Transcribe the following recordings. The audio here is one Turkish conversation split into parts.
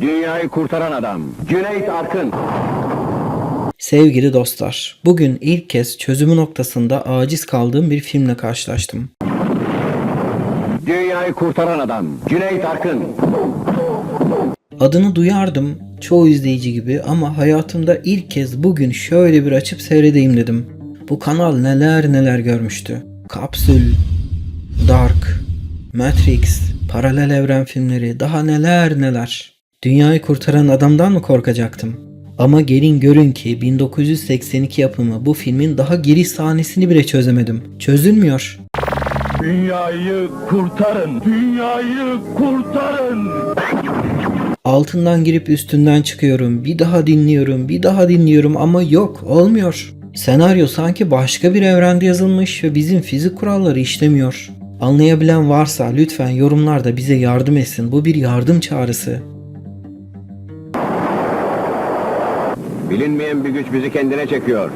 Dünyayı kurtaran adam. Cüneyt Arkın. Sevgili dostlar, bugün ilk kez çözümü noktasında aciz kaldığım bir filmle karşılaştım. Dünyayı kurtaran adam. Cüneyt Arkın. Adını duyardım çoğu izleyici gibi ama hayatımda ilk kez bugün şöyle bir açıp seyredeyim dedim. Bu kanal neler neler görmüştü. Kapsül, Dark, Matrix, paralel evren filmleri, daha neler neler. Dünyayı kurtaran adamdan mı korkacaktım? Ama gelin görün ki 1982 yapımı bu filmin daha giriş sahnesini bile çözemedim. Çözülmüyor. Dünyayı kurtarın. Dünyayı kurtarın. Altından girip üstünden çıkıyorum. Bir daha dinliyorum, bir daha dinliyorum ama yok, olmuyor. Senaryo sanki başka bir evrende yazılmış ve bizim fizik kuralları işlemiyor. Anlayabilen varsa lütfen yorumlarda bize yardım etsin. Bu bir yardım çağrısı. Bilinmeyen bir güç bizi kendine çekiyor.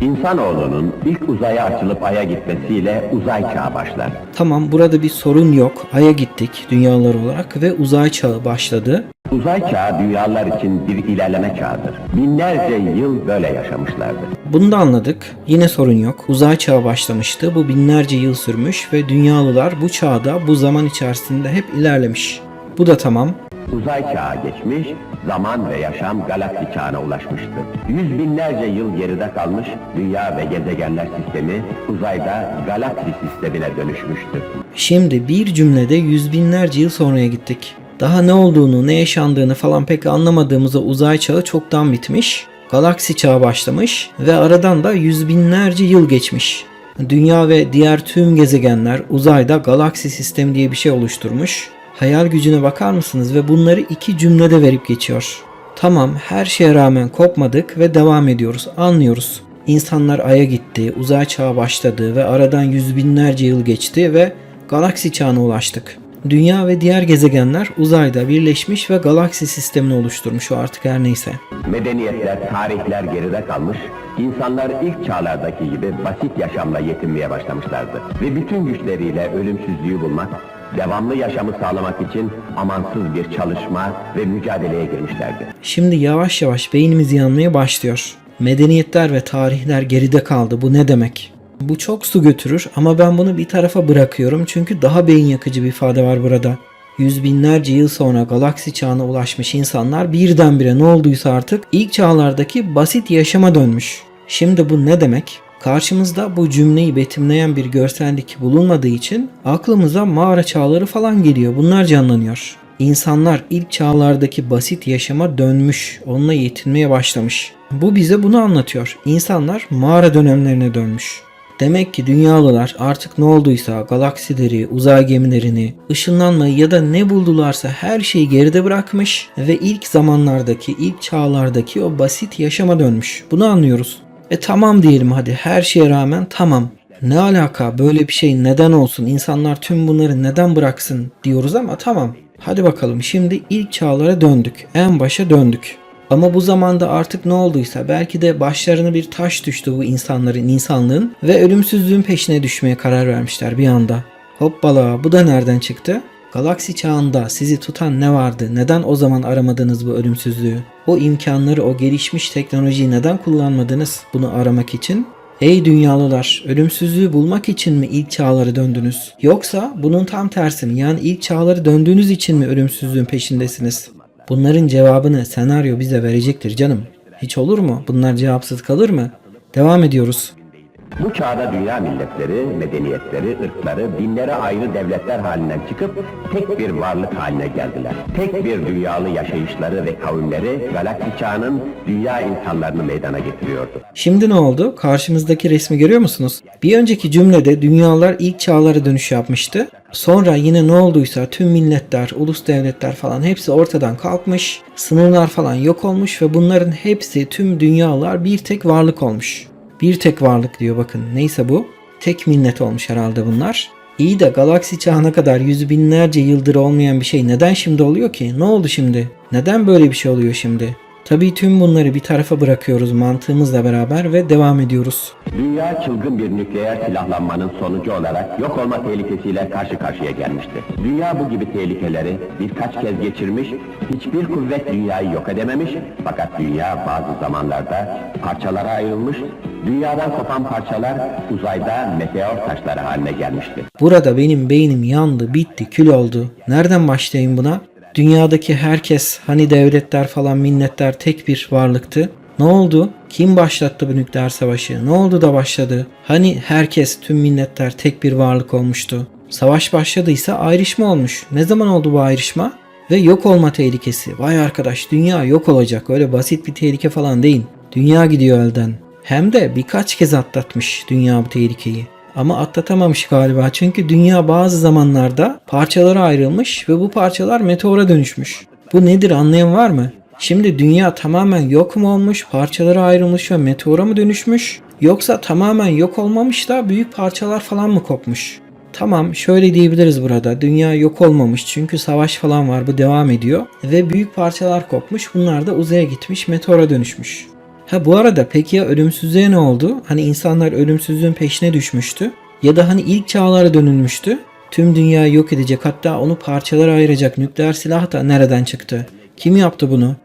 İnsanoğlunun ilk uzaya açılıp Ay'a gitmesiyle uzay çağı başlar. Tamam burada bir sorun yok. Ay'a gittik dünyalar olarak ve uzay çağı başladı. Uzay çağı dünyalar için bir ilerleme çağıdır. Binlerce yıl böyle yaşamışlardır. Bunu da anladık. Yine sorun yok. Uzay çağı başlamıştı. Bu binlerce yıl sürmüş ve dünyalılar bu çağda bu zaman içerisinde hep ilerlemiş. Bu da tamam. Uzay çağı geçmiş, zaman ve yaşam galaksi çağına ulaşmıştı. Yüz binlerce yıl geride kalmış, dünya ve gezegenler sistemi uzayda galaksi sistemine dönüşmüştü. Şimdi bir cümlede yüz binlerce yıl sonraya gittik. Daha ne olduğunu, ne yaşandığını falan pek anlamadığımız o uzay çağı çoktan bitmiş. Galaksi çağı başlamış ve aradan da yüz binlerce yıl geçmiş. Dünya ve diğer tüm gezegenler uzayda galaksi sistemi diye bir şey oluşturmuş. Hayal gücüne bakar mısınız ve bunları iki cümlede verip geçiyor. Tamam her şeye rağmen kopmadık ve devam ediyoruz, anlıyoruz. İnsanlar Ay'a gitti, uzay çağı başladı ve aradan yüz binlerce yıl geçti ve galaksi çağına ulaştık. Dünya ve diğer gezegenler uzayda birleşmiş ve galaksi sistemini oluşturmuş o artık her neyse. Medeniyetler, tarihler geride kalmış, insanlar ilk çağlardaki gibi basit yaşamla yetinmeye başlamışlardı. Ve bütün güçleriyle ölümsüzlüğü bulmak, devamlı yaşamı sağlamak için amansız bir çalışma ve mücadeleye girmişlerdi. Şimdi yavaş yavaş beynimiz yanmaya başlıyor. Medeniyetler ve tarihler geride kaldı. Bu ne demek? Bu çok su götürür ama ben bunu bir tarafa bırakıyorum çünkü daha beyin yakıcı bir ifade var burada. Yüz binlerce yıl sonra galaksi çağına ulaşmış insanlar birdenbire ne olduysa artık ilk çağlardaki basit yaşama dönmüş. Şimdi bu ne demek? Karşımızda bu cümleyi betimleyen bir görsellik bulunmadığı için aklımıza mağara çağları falan geliyor. Bunlar canlanıyor. İnsanlar ilk çağlardaki basit yaşama dönmüş, onunla yetinmeye başlamış. Bu bize bunu anlatıyor. İnsanlar mağara dönemlerine dönmüş. Demek ki dünyalılar artık ne olduysa galaksileri, uzay gemilerini, ışınlanmayı ya da ne buldularsa her şeyi geride bırakmış ve ilk zamanlardaki, ilk çağlardaki o basit yaşama dönmüş. Bunu anlıyoruz. E tamam diyelim hadi her şeye rağmen tamam. Ne alaka böyle bir şey neden olsun insanlar tüm bunları neden bıraksın diyoruz ama tamam. Hadi bakalım şimdi ilk çağlara döndük. En başa döndük. Ama bu zamanda artık ne olduysa belki de başlarına bir taş düştü bu insanların, insanlığın ve ölümsüzlüğün peşine düşmeye karar vermişler bir anda. Hoppala bu da nereden çıktı? Galaksi çağında sizi tutan ne vardı? Neden o zaman aramadınız bu ölümsüzlüğü? O imkanları, o gelişmiş teknolojiyi neden kullanmadınız bunu aramak için? Ey dünyalılar, ölümsüzlüğü bulmak için mi ilk çağlara döndünüz? Yoksa bunun tam tersi mi? Yani ilk çağlara döndüğünüz için mi ölümsüzlüğün peşindesiniz? Bunların cevabını senaryo bize verecektir canım. Hiç olur mu? Bunlar cevapsız kalır mı? Devam ediyoruz. Bu çağda dünya milletleri, medeniyetleri, ırkları, dinlere ayrı devletler halinden çıkıp tek bir varlık haline geldiler. Tek bir dünyalı yaşayışları ve kavimleri galaksi çağının dünya insanlarını meydana getiriyordu. Şimdi ne oldu? Karşımızdaki resmi görüyor musunuz? Bir önceki cümlede dünyalar ilk çağlara dönüş yapmıştı. Sonra yine ne olduysa tüm milletler, ulus devletler falan hepsi ortadan kalkmış. Sınırlar falan yok olmuş ve bunların hepsi tüm dünyalar bir tek varlık olmuş. Bir tek varlık diyor bakın. Neyse bu. Tek millet olmuş herhalde bunlar. İyi de galaksi çağına kadar yüz binlerce yıldır olmayan bir şey neden şimdi oluyor ki? Ne oldu şimdi? Neden böyle bir şey oluyor şimdi? Tabii tüm bunları bir tarafa bırakıyoruz mantığımızla beraber ve devam ediyoruz. Dünya çılgın bir nükleer silahlanmanın sonucu olarak yok olma tehlikesiyle karşı karşıya gelmişti. Dünya bu gibi tehlikeleri birkaç kez geçirmiş, hiçbir kuvvet dünyayı yok edememiş fakat dünya bazı zamanlarda parçalara ayrılmış, dünyadan kopan parçalar uzayda meteor taşları haline gelmişti. Burada benim beynim yandı, bitti, kül oldu. Nereden başlayayım buna? Dünyadaki herkes, hani devletler falan milletler tek bir varlıktı. Ne oldu? Kim başlattı bu nükleer savaşı? Ne oldu da başladı? Hani herkes, tüm milletler tek bir varlık olmuştu. Savaş başladıysa ayrışma olmuş. Ne zaman oldu bu ayrışma? Ve yok olma tehlikesi. Vay arkadaş dünya yok olacak. Öyle basit bir tehlike falan değil. Dünya gidiyor elden. Hem de birkaç kez atlatmış dünya bu tehlikeyi. Ama atlatamamış galiba çünkü dünya bazı zamanlarda parçalara ayrılmış ve bu parçalar meteora dönüşmüş. Bu nedir anlayan var mı? Şimdi dünya tamamen yok mu olmuş, parçalara ayrılmış ve meteora mı dönüşmüş? Yoksa tamamen yok olmamış da büyük parçalar falan mı kopmuş? Tamam şöyle diyebiliriz burada. Dünya yok olmamış çünkü savaş falan var bu devam ediyor. Ve büyük parçalar kopmuş bunlar da uzaya gitmiş meteora dönüşmüş. Ha bu arada peki ya ölümsüzlüğe ne oldu? Hani insanlar ölümsüzlüğün peşine düşmüştü. Ya da hani ilk çağlara dönülmüştü. Tüm dünyayı yok edecek hatta onu parçalara ayıracak nükleer silah da nereden çıktı? Kim yaptı bunu?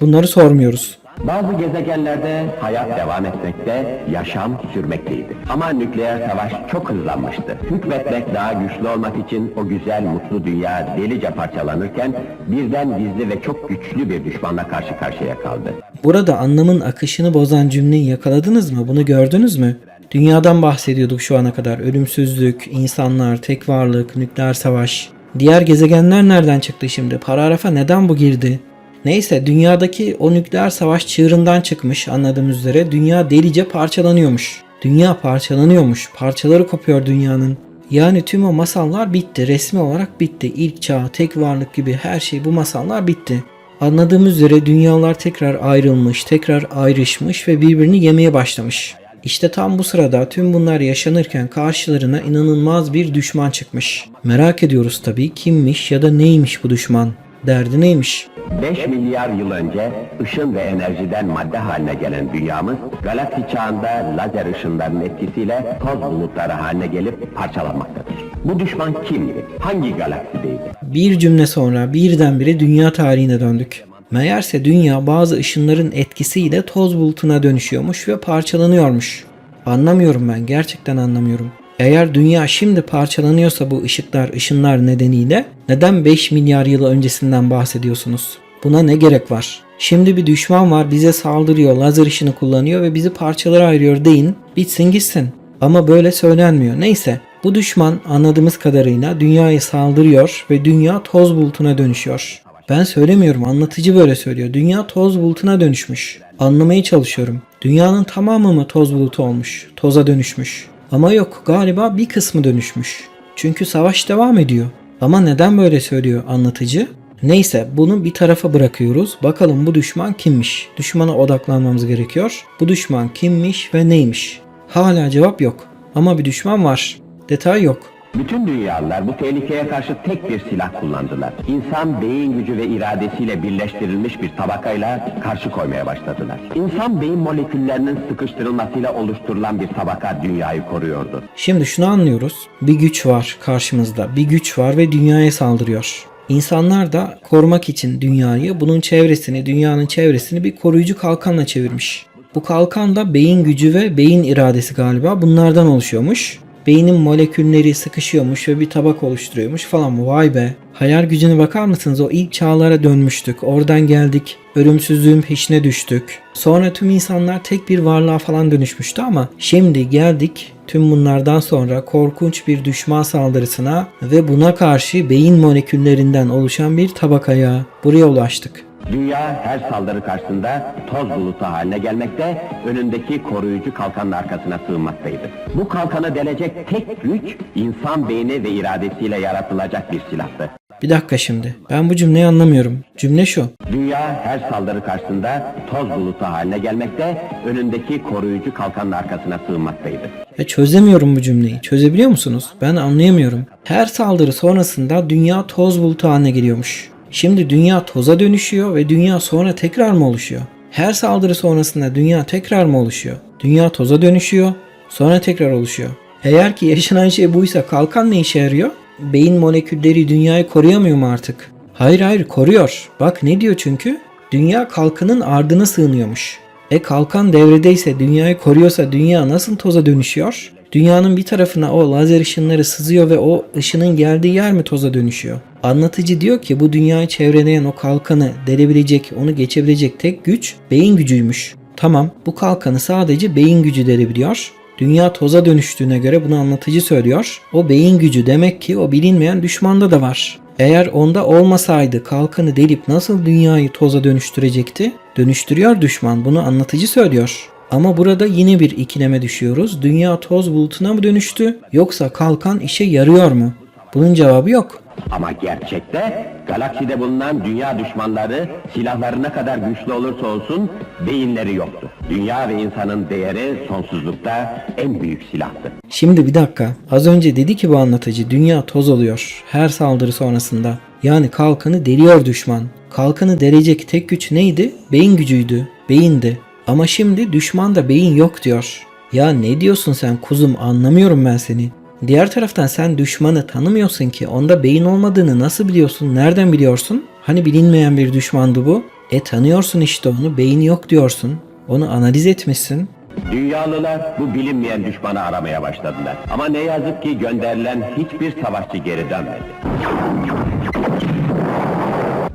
Bunları sormuyoruz. Bazı gezegenlerde hayat devam etmekte, yaşam sürmekteydi. Ama nükleer savaş çok hızlanmıştı. Hükmetmek daha güçlü olmak için o güzel, mutlu dünya delice parçalanırken birden gizli ve çok güçlü bir düşmanla karşı karşıya kaldı. Burada anlamın akışını bozan cümleyi yakaladınız mı? Bunu gördünüz mü? Dünyadan bahsediyorduk şu ana kadar. Ölümsüzlük, insanlar, tek varlık, nükleer savaş. Diğer gezegenler nereden çıktı şimdi? Paragrafa neden bu girdi? Neyse dünyadaki o nükleer savaş çığırından çıkmış anladığımız üzere dünya delice parçalanıyormuş. Dünya parçalanıyormuş. Parçaları kopuyor dünyanın. Yani tüm o masallar bitti. Resmi olarak bitti. İlk çağ, tek varlık gibi her şey bu masallar bitti. Anladığımız üzere dünyalar tekrar ayrılmış, tekrar ayrışmış ve birbirini yemeye başlamış. İşte tam bu sırada tüm bunlar yaşanırken karşılarına inanılmaz bir düşman çıkmış. Merak ediyoruz tabii kimmiş ya da neymiş bu düşman? Derdi neymiş? 5 milyar yıl önce ışın ve enerjiden madde haline gelen dünyamız, galaksi çağında lazer ışınlarının etkisiyle toz bulutları haline gelip parçalanmaktadır. Bu düşman kimdi? Hangi galaksideydi? Bir cümle sonra birdenbire dünya tarihine döndük. Meğerse dünya bazı ışınların etkisiyle toz bulutuna dönüşüyormuş ve parçalanıyormuş. Anlamıyorum ben, gerçekten anlamıyorum. Eğer dünya şimdi parçalanıyorsa bu ışıklar, ışınlar nedeniyle neden 5 milyar yıl öncesinden bahsediyorsunuz? Buna ne gerek var? Şimdi bir düşman var bize saldırıyor, lazer ışını kullanıyor ve bizi parçalara ayırıyor deyin, bitsin gitsin. Ama böyle söylenmiyor. Neyse, bu düşman anladığımız kadarıyla dünyaya saldırıyor ve dünya toz bulutuna dönüşüyor. Ben söylemiyorum, anlatıcı böyle söylüyor. Dünya toz bulutuna dönüşmüş. Anlamaya çalışıyorum. Dünyanın tamamı mı toz bulutu olmuş, toza dönüşmüş? Ama yok, galiba bir kısmı dönüşmüş. Çünkü savaş devam ediyor. Ama neden böyle söylüyor anlatıcı? Neyse bunu bir tarafa bırakıyoruz. Bakalım bu düşman kimmiş? Düşmana odaklanmamız gerekiyor. Bu düşman kimmiş ve neymiş? Hala cevap yok. Ama bir düşman var. Detay yok. Bütün dünyalılar bu tehlikeye karşı tek bir silah kullandılar. İnsan beyin gücü ve iradesiyle birleştirilmiş bir tabakayla karşı koymaya başladılar. İnsan beyin moleküllerinin sıkıştırılmasıyla oluşturulan bir tabaka dünyayı koruyordu. Şimdi şunu anlıyoruz. Bir güç var karşımızda. Bir güç var ve dünyaya saldırıyor. İnsanlar da korumak için dünyayı, bunun çevresini, dünyanın çevresini bir koruyucu kalkanla çevirmiş. Bu kalkan da beyin gücü ve beyin iradesi galiba bunlardan oluşuyormuş. Beynin molekülleri sıkışıyormuş ve bir tabak oluşturuyormuş falan. Vay be. Hayal gücüne bakar mısınız? O ilk çağlara dönmüştük. Oradan geldik. Ölümsüzlüğün peşine düştük. Sonra tüm insanlar tek bir varlığa falan dönüşmüştü ama şimdi geldik tüm bunlardan sonra korkunç bir düşman saldırısına ve buna karşı beyin moleküllerinden oluşan bir tabakaya buraya ulaştık. Dünya her saldırı karşısında toz bulutu haline gelmekte, önündeki koruyucu kalkanın arkasına sığınmaktaydı. Bu kalkanı delecek tek güç, insan beyni ve iradesiyle yaratılacak bir silahtı. Bir dakika şimdi. Ben bu cümleyi anlamıyorum. Cümle şu. Dünya her saldırı karşısında toz bulutu haline gelmekte, önündeki koruyucu kalkanın arkasına sığınmaktaydı. Ya çözemiyorum bu cümleyi. Çözebiliyor musunuz? Ben anlayamıyorum. Her saldırı sonrasında dünya toz bulutu haline geliyormuş. Şimdi dünya toza dönüşüyor ve dünya sonra tekrar mı oluşuyor? Her saldırı sonrasında dünya tekrar mı oluşuyor? Dünya toza dönüşüyor, sonra tekrar oluşuyor. Eğer ki yaşanan şey buysa kalkan ne işe yarıyor? Beyin molekülleri dünyayı koruyamıyor mu artık? Hayır hayır koruyor. Bak ne diyor çünkü? Dünya kalkanın ardına sığınıyormuş. E kalkan devredeyse dünyayı koruyorsa dünya nasıl toza dönüşüyor? Dünyanın bir tarafına o lazer ışınları sızıyor ve o ışının geldiği yer mi toza dönüşüyor? Anlatıcı diyor ki bu dünyayı çevreleyen o kalkanı delebilecek, onu geçebilecek tek güç beyin gücüymüş. Tamam bu kalkanı sadece beyin gücü delebiliyor. Dünya toza dönüştüğüne göre bunu anlatıcı söylüyor. O beyin gücü demek ki o bilinmeyen düşmanda da var. Eğer onda olmasaydı kalkanı delip nasıl dünyayı toza dönüştürecekti? Dönüştürüyor düşman bunu anlatıcı söylüyor. Ama burada yine bir ikileme düşüyoruz. Dünya toz bulutuna mı dönüştü yoksa kalkan işe yarıyor mu? Bunun cevabı yok. Ama gerçekte galakside bulunan dünya düşmanları silahları ne kadar güçlü olursa olsun beyinleri yoktu. Dünya ve insanın değeri sonsuzlukta en büyük silahtı. Şimdi bir dakika. Az önce dedi ki bu anlatıcı dünya toz oluyor her saldırı sonrasında. Yani kalkanı deliyor düşman. Kalkanı delecek tek güç neydi? Beyin gücüydü. Beyindi. Ama şimdi düşmanda beyin yok diyor. Ya ne diyorsun sen kuzum anlamıyorum ben seni. Diğer taraftan sen düşmanı tanımıyorsun ki onda beyin olmadığını nasıl biliyorsun? Nereden biliyorsun? Hani bilinmeyen bir düşmandı bu. E tanıyorsun işte onu beyin yok diyorsun. Onu analiz etmişsin. Dünyalılar bu bilinmeyen düşmanı aramaya başladılar. Ama ne yazık ki gönderilen hiçbir savaşçı geri dönmedi.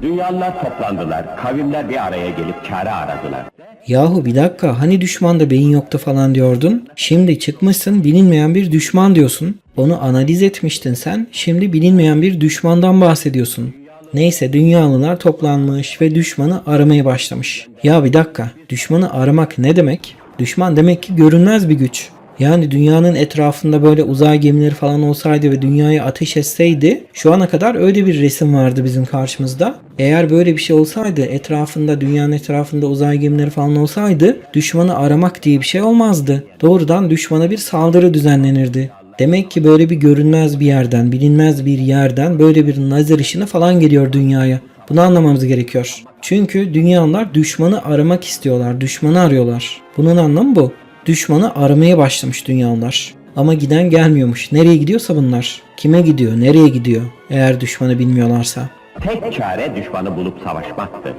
Dünyalılar toplandılar. Kavimler bir araya gelip çare aradılar. Yahu bir dakika hani düşmanda beyin yoktu falan diyordun. Şimdi çıkmışsın bilinmeyen bir düşman diyorsun. Onu analiz etmiştin sen. Şimdi bilinmeyen bir düşmandan bahsediyorsun. Neyse dünyalılar toplanmış ve düşmanı aramaya başlamış. Ya bir dakika düşmanı aramak ne demek? Düşman demek ki görünmez bir güç. Yani dünyanın etrafında böyle uzay gemileri falan olsaydı ve dünyayı ateş etseydi şu ana kadar öyle bir resim vardı bizim karşımızda. Eğer böyle bir şey olsaydı etrafında dünyanın etrafında uzay gemileri falan olsaydı düşmanı aramak diye bir şey olmazdı. Doğrudan düşmana bir saldırı düzenlenirdi. Demek ki böyle bir görünmez bir yerden, bilinmez bir yerden böyle bir nazar ışını falan geliyor dünyaya. Bunu anlamamız gerekiyor. Çünkü dünyalar düşmanı aramak istiyorlar, düşmanı arıyorlar. Bunun anlamı bu. Düşmanı aramaya başlamış dünyalar. Ama giden gelmiyormuş. Nereye gidiyorsa bunlar. Kime gidiyor, nereye gidiyor eğer düşmanı bilmiyorlarsa. Tek çare düşmanı bulup savaşmaktı.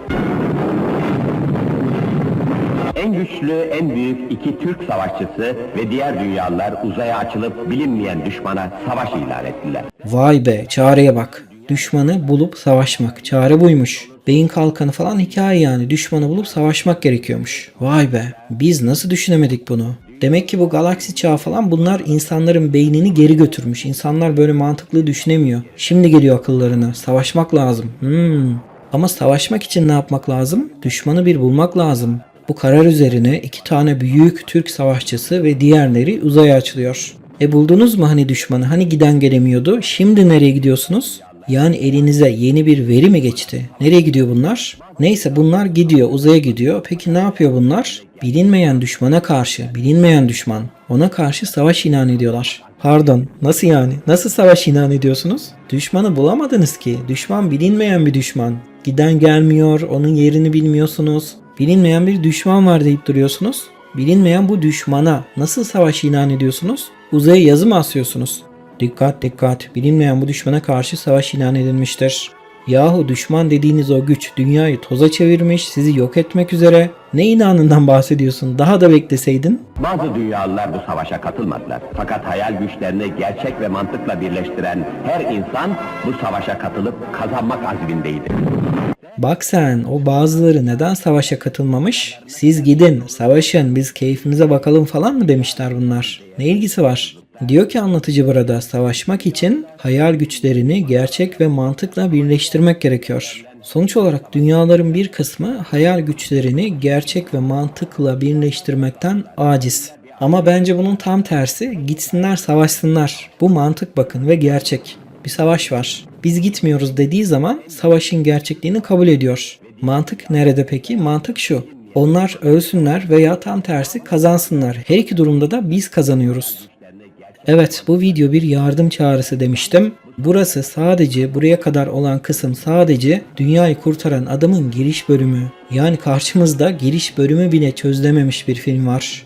En güçlü, en büyük iki Türk savaşçısı ve diğer dünyalılar uzaya açılıp bilinmeyen düşmana savaş ilan ettiler. Vay be çareye bak. Düşmanı bulup savaşmak. Çare buymuş. Beyin kalkanı falan hikaye yani. Düşmanı bulup savaşmak gerekiyormuş. Vay be. Biz nasıl düşünemedik bunu? Demek ki bu galaksi çağı falan bunlar insanların beynini geri götürmüş. İnsanlar böyle mantıklı düşünemiyor. Şimdi geliyor akıllarına. Savaşmak lazım. Hmm. Ama savaşmak için ne yapmak lazım? Düşmanı bir bulmak lazım. Bu karar üzerine iki tane büyük Türk savaşçısı ve diğerleri uzaya açılıyor. E buldunuz mu hani düşmanı? Hani giden gelemiyordu? Şimdi nereye gidiyorsunuz? Yani elinize yeni bir veri mi geçti? Nereye gidiyor bunlar? Neyse bunlar gidiyor, uzaya gidiyor. Peki ne yapıyor bunlar? Bilinmeyen düşmana karşı, bilinmeyen düşman. Ona karşı savaş ilan ediyorlar. Pardon, nasıl yani? Nasıl savaş ilan ediyorsunuz? Düşmanı bulamadınız ki. Düşman bilinmeyen bir düşman. Giden gelmiyor, onun yerini bilmiyorsunuz. Bilinmeyen bir düşman var deyip duruyorsunuz. Bilinmeyen bu düşmana nasıl savaş ilan ediyorsunuz? Uzaya yazı mı asıyorsunuz? Dikkat dikkat bilinmeyen bu düşmana karşı savaş ilan edilmiştir. Yahu düşman dediğiniz o güç dünyayı toza çevirmiş, sizi yok etmek üzere. Ne inanından bahsediyorsun? Daha da bekleseydin. Bazı dünyalılar bu savaşa katılmadılar. Fakat hayal güçlerini gerçek ve mantıkla birleştiren her insan bu savaşa katılıp kazanmak azmindeydi. Bak sen o bazıları neden savaşa katılmamış? Siz gidin savaşın biz keyfimize bakalım falan mı demişler bunlar. Ne ilgisi var? Diyor ki anlatıcı burada savaşmak için hayal güçlerini gerçek ve mantıkla birleştirmek gerekiyor. Sonuç olarak dünyaların bir kısmı hayal güçlerini gerçek ve mantıkla birleştirmekten aciz. Ama bence bunun tam tersi gitsinler savaşsınlar. Bu mantık bakın ve gerçek. Bir savaş var. Biz gitmiyoruz dediği zaman savaşın gerçekliğini kabul ediyor. Mantık nerede peki? Mantık şu. Onlar ölsünler veya tam tersi kazansınlar. Her iki durumda da biz kazanıyoruz. Evet bu video bir yardım çağrısı demiştim. Burası sadece buraya kadar olan kısım sadece dünyayı kurtaran adamın giriş bölümü. Yani karşımızda giriş bölümü bile çözülememiş bir film var.